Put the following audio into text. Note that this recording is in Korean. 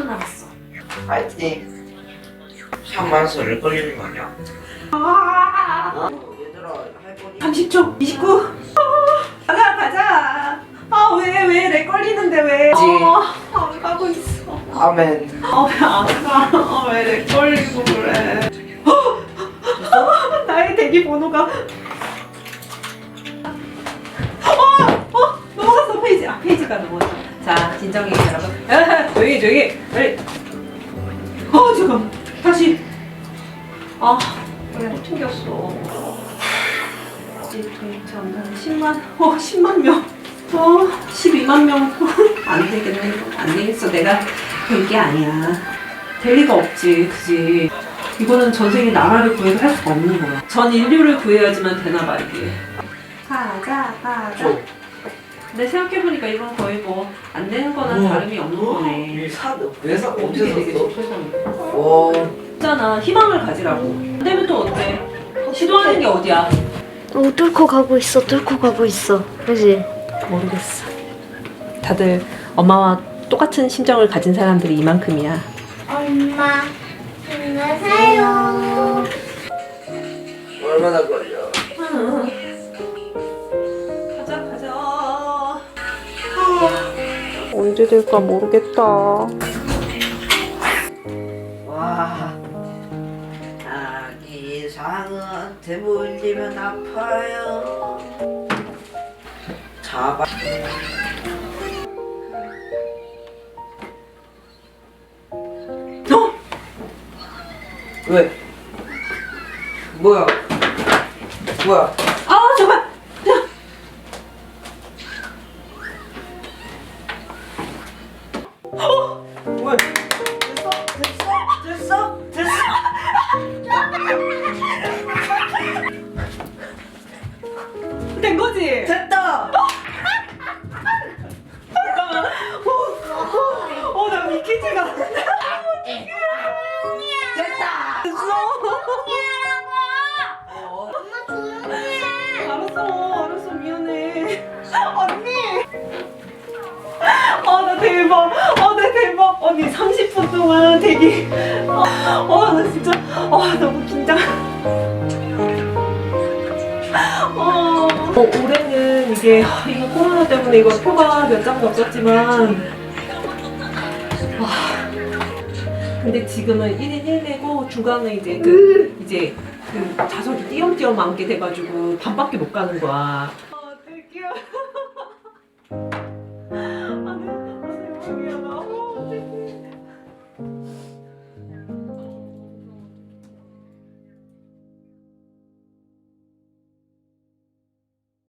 남았어. 파이팅. 3만서를 걸리는 거 아니야? 아, 어? 얘들아 할머니 30초, 29. 아, 가자, 가자. 아, 왜, 왜, 내 걸리는데 왜? 그치. 아, 안 가고 있어. 아멘. 아, 왜안 가? 아, 왜내 걸리고 그래? 어, 나의 대기 번호가. 어, 어, 넘어갔어, 페이지. 아, 페이지가 넘어갔어. 자, 진정해, 여러분. 아, 조용히, 조용히. 빨리. 어, 잠깐. 다시. 아, 왜또 튕겼어. 도입자는 10만, 어, 10만 명. 어, 12만 명. 안 되겠네. 안 되겠어. 내가 될 게 아니야. 될 리가 없지, 그지? 이거는 전 세계 나라를 구해도 할 수가 없는 거야. 전 인류를 구해야지만 되나 봐, 이게. 가자, 가자. 저. 근데 생각해보니까 이건 거의 뭐, 안 되는 거나 우와. 다름이 없는 거네. 왜 사? 어떻게 언제 샀어? 와. 있잖아, 희망을 가지라고. 안 되면 또 어때? 시도하는 게 어디야? 어, 뚫고 가고 있어, 뚫고 가고 있어. 그지? 모르겠어. 다들 엄마와 똑같은 심정을 가진 사람들이 이만큼이야. 엄마, 언제 될까 모르겠다. 와. 아기 상한테 물리면 아파요. 잡아. 어? 왜? 뭐야? 뭐야? 아 잠깐. 된 거지? 됐다! 잠깐만. 어, 어, 나 미키지가. 됐다! 됐어. 어, 알았어, 알았어, 미안해. 언니. 아, 나 대박. 아, 나 대박. 언니 30분 동안 대기. 아, 어, 나 진짜. 아, 너무 긴장. 올해는 이게 아, 이거 코로나 때문에 이거 표가 몇 장도 없었지만 와 근데 지금은 1인 1대고 중간에 이제 그 이제 그 자석이 띄엄띄엄 앉게 돼가지고 반밖에 못 가는 거야.